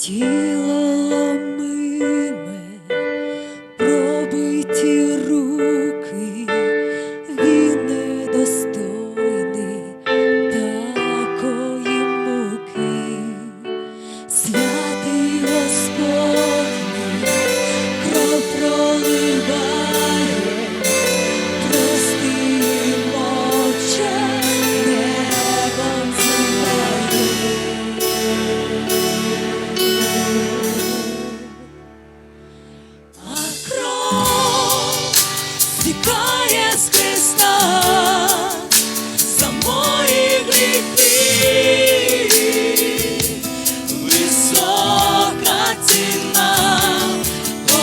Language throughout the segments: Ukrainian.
тіло стікає з Христа. За мої гріхи, висока ціна, о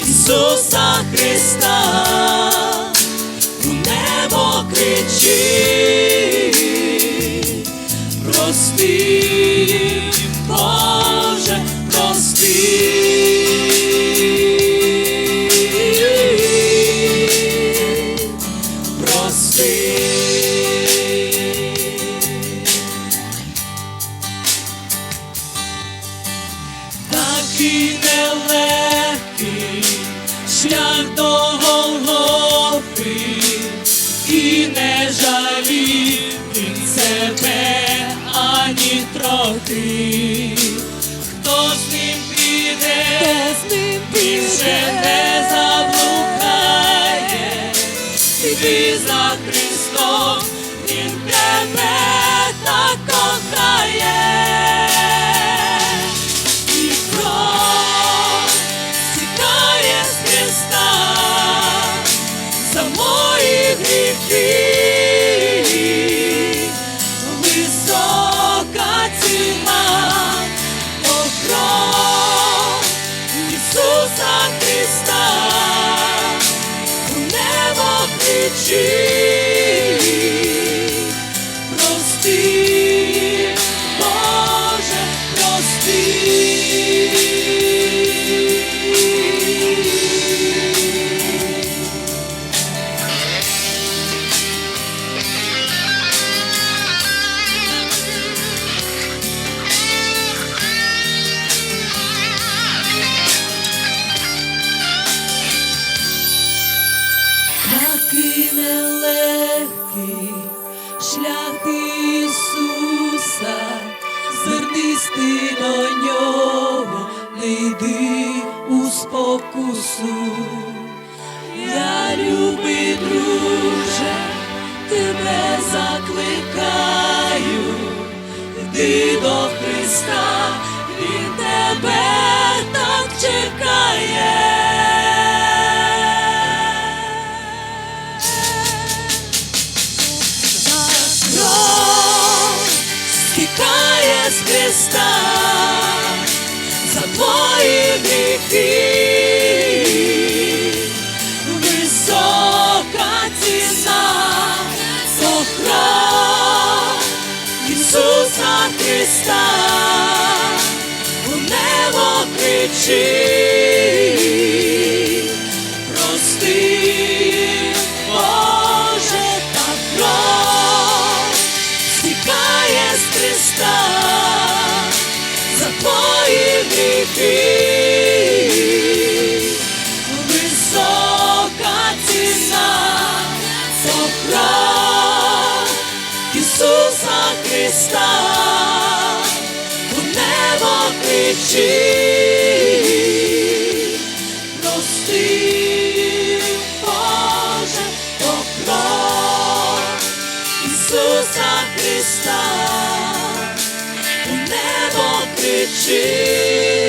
Ісуса Христа, у небо кричи, прости, Такий нелегкий шлях до Голгофи, мої. Висока ціна, о Ісуса Христа, небо кричи, нелегкий шлях Ісуса, звернись ти до нього, не йди у спокусу. Я любий друже, тебе закликаю, йди до Христа, Він тебе стікає з Христа за твої гріхи. Висока ціна кров Ісуса Христа. У небо кричи, Ісуса Христа, у небо кричи, прости, Боже, о кров Ісуса Христа, у небо кричи.